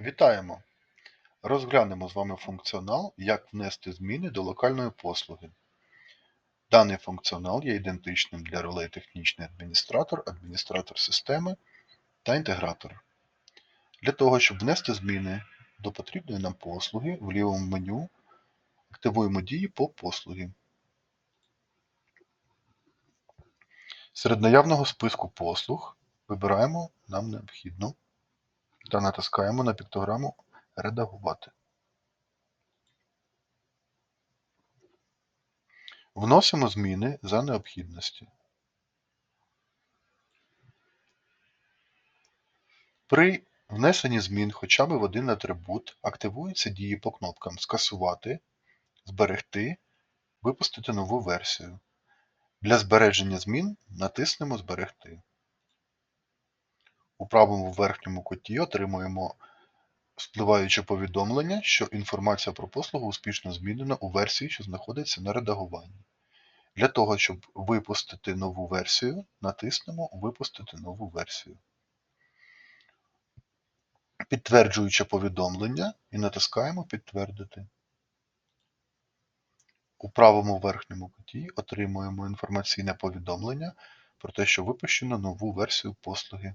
Вітаємо! Розглянемо з вами функціонал «Як внести зміни до локальної послуги». Даний функціонал є ідентичним для ролей технічний адміністратор, адміністратор системи та інтегратор. Для того, щоб внести зміни до потрібної нам послуги, в лівому меню активуємо дії по послугі. Серед наявного списку послуг вибираємо нам необхідну та натискаємо на піктограму Редагувати. Вносимо зміни за необхідності. При внесенні змін хоча б в один атрибут активуються дії по кнопкам Скасувати, Зберегти, Випустити нову версію. Для збереження змін натиснемо Зберегти. У правому верхньому куті отримуємо спливаюче повідомлення, що інформація про послугу успішно змінена у версії, що знаходиться на редагуванні. Для того, щоб випустити нову версію, натиснемо Випустити нову версію. Підтверджуюче повідомлення і натискаємо Підтвердити. У правому верхньому куті отримуємо інформаційне повідомлення про те, що випущено нову версію послуги.